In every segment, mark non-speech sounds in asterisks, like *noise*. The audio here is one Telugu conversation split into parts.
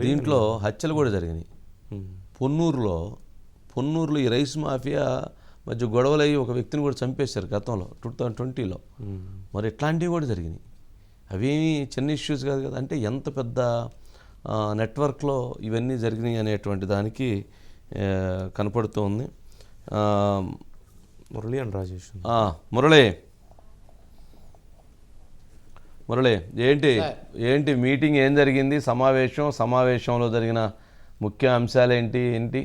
దీంట్లో హత్యలు కూడా జరిగినాయి. పొన్నూరులో పొన్నూరులో ఈ రైస్ మాఫియా మధ్య గొడవలు అయ్యి ఒక వ్యక్తిని కూడా చంపేశారు గతంలో టూ థౌజండ్ ట్వంటీలో. మరి ఇట్లాంటివి కూడా జరిగినాయి. అవేమి చిన్న ఇష్యూస్ కాదు కదా. అంటే ఎంత పెద్ద నెట్వర్క్లో ఇవన్నీ జరిగినాయి అనేటువంటి దానికి ఆ, కనపడుతూ ఉంది ఆ, మురళి అండ్ రాజేష్. మురళి. మురళి ఏంటి? ఏంటి మీటింగ్ ఏం జరిగింది? సమావేశం సమావేశంలో జరిగిన ముఖ్య అంశాలు ఏంటి? ఏంటి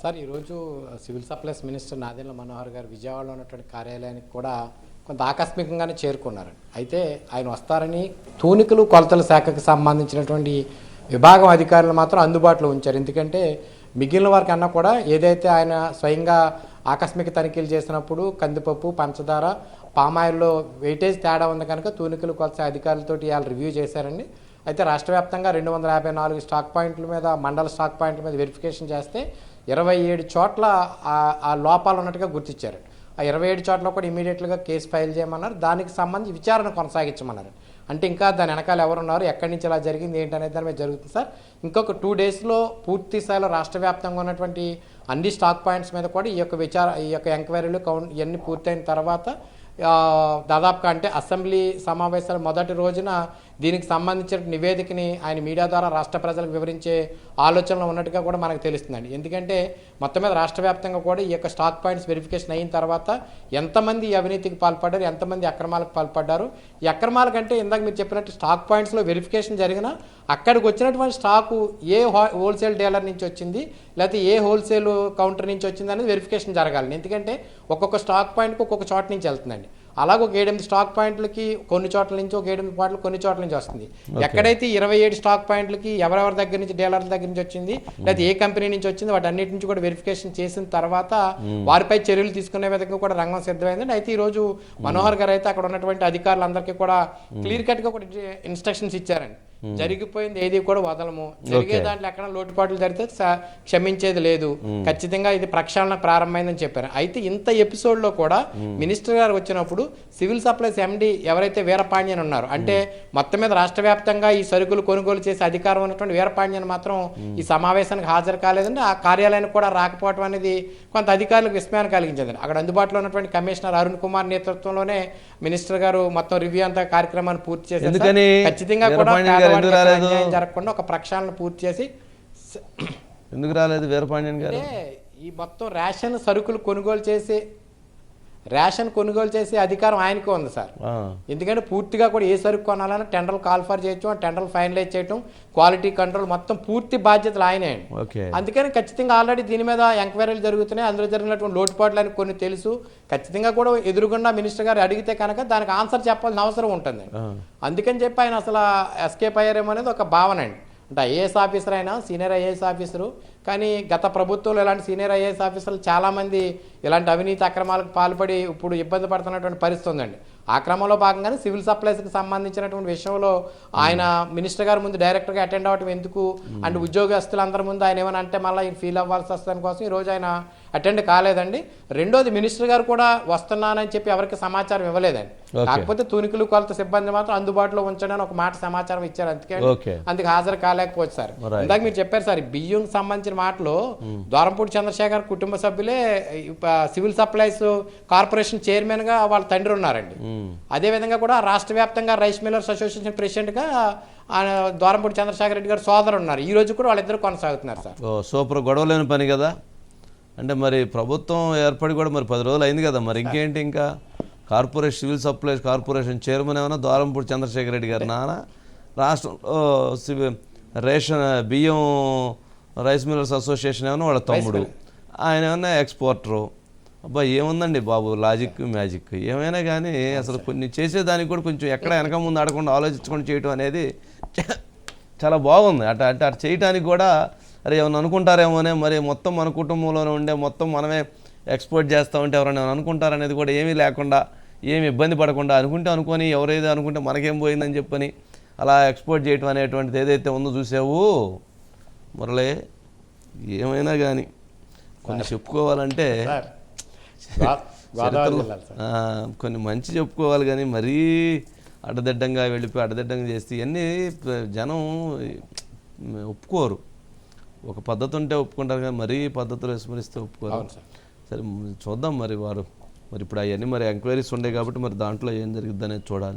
సార్ ఈరోజు civil supplies minister Nadendla Manohar garu విజయవాడలో ఉన్నటువంటి కార్యాలయానికి కూడా కొంత ఆకస్మికంగానే చేరుకున్నారు అయితే ఆయన వస్తారని తూనికలు కొలతల శాఖకు సంబంధించినటువంటి విభాగం అధికారులు మాత్రం అందుబాటులో ఉంచారు. ఎందుకంటే మిగిలిన వారికి అన్నా కూడా ఏదైతే ఆయన స్వయంగా ఆకస్మిక తనిఖీలు చేసినప్పుడు కందిపప్పు పంచదార పామాయిల్లో వెయిటేజ్ తేడా ఉంది కనుక తూనికలు కొలత అధికారులతోటి ఇవాళ రివ్యూ చేశారండి. అయితే రాష్ట్ర వ్యాప్తంగా రెండు వందల యాభై నాలుగు స్టాక్ పాయింట్ల మీద మండల స్టాక్ పాయింట్ల మీద వెరిఫికేషన్ చేస్తే ఇరవై ఏడు చోట్ల ఆ- ఆ లోపాలు ఉన్నట్టుగా గుర్తించారు ఆ ఇరవై ఏడు చోట్ల కూడా ఇమీడియట్గా కేసు ఫైల్ చేయమన్నారు. దానికి సంబంధించి విచారణ కొనసాగించమన్నారు. అంటే ఇంకా దాని వెనకాల ఎవరున్నారు ఎక్కడి నుంచి ఇలా జరిగింది ఏంటనేది దాని మీద జరుగుతుంది సార్. ఇంకొక టూ డేస్లో పూర్తి స్థాయిలో రాష్ట్ర వ్యాప్తంగా ఉన్నటువంటి అన్ని స్టాక్ పాయింట్స్ మీద కూడా ఈ యొక్క విచార ఈ యొక్క ఎంక్వైరీలు కౌంట్ ఇవన్నీ పూర్తయిన తర్వాత దాదాపుగా అంటే అసెంబ్లీ సమావేశాల మొదటి రోజున దీనికి సంబంధించిన నివేదికని ఆయన మీడియా ద్వారా రాష్ట్ర ప్రజలకు వివరించే ఆలోచనలో ఉన్నట్టుగా కూడా మనకు తెలుస్తుందండి. ఎందుకంటే మొత్తం మీద రాష్ట్ర వ్యాప్తంగా కూడా ఈ యొక్క స్టాక్ పాయింట్స్ వెరిఫికేషన్ అయిన తర్వాత ఎంతమంది అవినీతికి పాల్పడ్డారు ఎంతమంది అక్రమాలకు పాల్పడ్డారు? ఈ అక్రమాల కంటే ఇందాక మీరు చెప్పినట్టు స్టాక్ పాయింట్స్లో వెరిఫికేషన్ జరిగినా అక్కడికి వచ్చినటువంటి స్టాకు ఏ హోల్సేల్ డీలర్ నుంచి వచ్చింది లేకపోతే ఏ హోల్సేల్ కౌంటర్ నుంచి వచ్చింది అనేది వెరిఫికేషన్ జరగాలి ఎందుకంటే ఒక్కొక్క స్టాక్ పాయింట్కి ఒక్కొక్క చోట నుంచి వెళ్తుందండి. అలాగే ఒక ఏడెనిమిది స్టాక్ పాయింట్లకి కొన్ని చోట్ల నుంచి ఒక ఏడెనిమిది పాయింట్లు కొన్ని చోట్ల నుంచి వస్తుంది. ఎక్కడైతే ఇరవై ఏడు స్టాక్ పాయింట్లకి ఎవరెవరి దగ్గర నుంచి డీలర్ల దగ్గర నుంచి వచ్చింది లేదా ఏ కంపెనీ నుంచి వచ్చింది వాటి అన్నిటి నుంచి కూడా వెరిఫికేషన్ చేసిన తర్వాత వారిపై చర్యలు తీసుకునే విధంగా కూడా రంగం సిద్ధమైంది అయితే ఈ రోజు మనోహర్ గారు అయితే అక్కడ ఉన్నటువంటి అధికారులందరికీ కూడా క్లియర్ కట్గా కూడా ఇన్స్ట్రక్షన్స్ ఇచ్చారండి. జరిగిపోయింది ఏది కూడా వదలము. జరిగే దాంట్లో ఎక్కడ లోటుపాట్లు జరిగితే క్షమించేది లేదు. ఖచ్చితంగా ఇది ప్రక్షాళన ప్రారంభమైందని చెప్పారు. అయితే ఇంత ఎపిసోడ్లో కూడా మినిస్టర్ గారు వచ్చినప్పుడు సివిల్ సప్లైస్ ఎండి ఎవరైతే వీరపాండ్యన్ ఉన్నారు అంటే మొత్తం మీద రాష్ట్ర వ్యాప్తంగా ఈ సరుకులు కొనుగోలు చేసే అధికారం ఉన్నటువంటి వీరపాండ్యన్ మాత్రం ఈ సమావేశానికి హాజరు కాలేదండి. ఆ కార్యాలయానికి కూడా రాకపోవడం అనేది కొంత అధికారులకు విస్మయాన్ని కలిగించింది అక్కడ అందుబాటులో ఉన్నటువంటి కమిషనర్ అరుణ్ కుమార్ నేతృత్వంలోనే మినిస్టర్ గారు మొత్తం రివ్యూ అంతా కార్యక్రమాన్ని పూర్తి చేశారు. ఎందుకని ఖచ్చితంగా కూడా గారు ఎందుకు రాలేదు? జరగకుండా ఒక ప్రక్షాళన పూర్తి చేసి ఎందుకు రాలేదు వీరపాండ్యన్ గారు ఈ మొత్తం రేషన్ సరుకులు కొనుగోలు చేసి రేషన్ కొనుగోలు చేసే అధికారం ఆయనకు ఉంది సార్. ఎందుకంటే పూర్తిగా కూడా ఏ సరుకు కొనాలన్నా టెండర్లు కాల్ఫర్ చేయొచ్చు టెండర్లు ఫైనలైజ్ చేయటం క్వాలిటీ కంట్రోల్ మొత్తం పూర్తి బాధ్యతలు ఆయనే అందుకని ఖచ్చితంగా ఆల్రెడీ దీని మీద ఎంక్వైరీలు జరుగుతున్నాయి. అందులో జరిగినటువంటి లోటుపాట్లు అని కొన్ని తెలుసు. ఖచ్చితంగా కూడా ఎదురుగుండా మినిస్టర్ గారు అడిగితే కనుక దానికి ఆన్సర్ చెప్పాల్సిన అవసరం ఉంటుంది. అందుకని చెప్పి ఆయన అసలు ఎస్కేప్ అయ్యారేమో అనేది ఒక భావన అండి. అంటే ఐఏఎస్ ఆఫీసర్ అయినా సీనియర్ ఐఏఎస్ ఆఫీసరు. కానీ గత ప్రభుత్వంలో ఇలాంటి సీనియర్ ఐఏఎస్ ఆఫీసర్లు చాలామంది ఇలాంటి అవినీతి అక్రమాలకు పాల్పడి ఇప్పుడు ఇబ్బంది పడుతున్నటువంటి పరిస్థితి ఉందండి. ఆ క్రమంలో భాగంగానే సివిల్ సప్లైస్కి సంబంధించినటువంటి విషయంలో ఆయన మినిస్టర్ గారి ముందు డైరెక్టర్గా అటెండ్ అవ్వటం ఎందుకు? అండ్ ఉద్యోగస్తులందరి ముందు ఆయన ఏమైనా అంటే మళ్ళీ ఆయన ఫీల్ అవ్వాల్సి వస్తుంది కోసం ఈరోజు ఆయన అటెండ్ కాలేదండి. రెండోది మినిస్టర్ గారు కూడా వస్తున్నానని చెప్పి ఎవరికి సమాచారం ఇవ్వలేదండి. కాకపోతే తూనికలు కొలత సిబ్బంది మాత్రం అందుబాటులో ఉంచడానికి ఒక మాట సమాచారం ఇచ్చారు. అందుకే అందుకు హాజరు కాలేకపోవచ్చు సార్. ఇందాక మీరు చెప్పారు సార్ బియ్యం సంబంధించిన మాటలు ద్వారంపూడి చంద్రశేఖర్ కుటుంబ సభ్యులే సివిల్ సప్లైస్ కార్పొరేషన్ చైర్మన్గా వాళ్ళ తండ్రి ఉన్నారండి. అదే విధంగా కూడా రాష్ట్ర వ్యాప్తంగా రైస్ మిల్లర్స్ అసోసియేషన్ ప్రెసిడెంట్గా ఆయన ద్వారంపూడి చంద్రశేఖర్ రెడ్డి గారు సోదరు ఉన్నారు. ఈ రోజు కూడా వాళ్ళిద్దరు కొనసాగుతున్నారు సార్. సూపర్ గొడవలేని పని కదా? అంటే మరి ప్రభుత్వం ఏర్పడి కూడా మరి పది రోజులు అయింది కదా మరి ఇంకేంటి ఇంకా? Corporation civil supplies corporation chairman ఏమన్నా ద్వారంపూడి చంద్రశేఖర్ రెడ్డి గారు నాన్న రాష్ట్రంలో రేషన్ బియ్యం రైస్ మిల్లర్స్ అసోసియేషన్ ఏమన్నా వాళ్ళ తమ్ముడు? ఆయన ఏమన్నా ఎక్స్పోర్టరు? అబ్బా ఏముందండి బాబు లాజిక్ మ్యాజిక్. ఏమైనా కానీ అసలు కొన్ని చేసేదానికి కూడా కొంచెం ఎక్కడ వెనక ముందు ఆడకుండా ఆలోచించుకొని చేయటం అనేది చాలా బాగుంది. అట అంటే అటు చేయటానికి కూడా అరే ఏమన్నా అనుకుంటారేమోనే మరి మొత్తం మన కుటుంబంలోనే ఉండే మొత్తం మనమే ఎక్స్పోర్ట్ చేస్తూ ఉంటే ఎవరైనా ఏమైనా అనుకుంటారనేది కూడా ఏమీ లేకుండా ఏమి ఇబ్బంది పడకుండా అనుకుంటే అనుకొని ఎవరైతే అనుకుంటే మనకేం పోయిందని చెప్పని అలా ఎక్స్పోర్ట్ చేయటం అనేటువంటిది ఏదైతే ఉందో చూసావు? మురళి ఏమైనా కానీ కొన్ని చెప్పుకోవాలంటే *laughs* కొన్ని మంచి చెప్పుకోవాలి కానీ మరీ అడ్డదిడ్డంగా వెళ్ళిపోయి అడ్డదిడ్డంగా చేస్తే ఇవన్నీ జనం ఒప్పుకోరు. ఒక పద్ధతి ఉంటే ఒప్పుకుంటారు కానీ మరీ పద్ధతులు విస్మరిస్తే ఒప్పుకోరు. సార్. చూద్దాం మరి వారు. మరి ఇప్పుడు అవన్నీ మరి ఎంక్వైరీస్ ఉండే కాబట్టి మరి దాంట్లో ఏం జరిగిద్ది అనేది చూడాలి.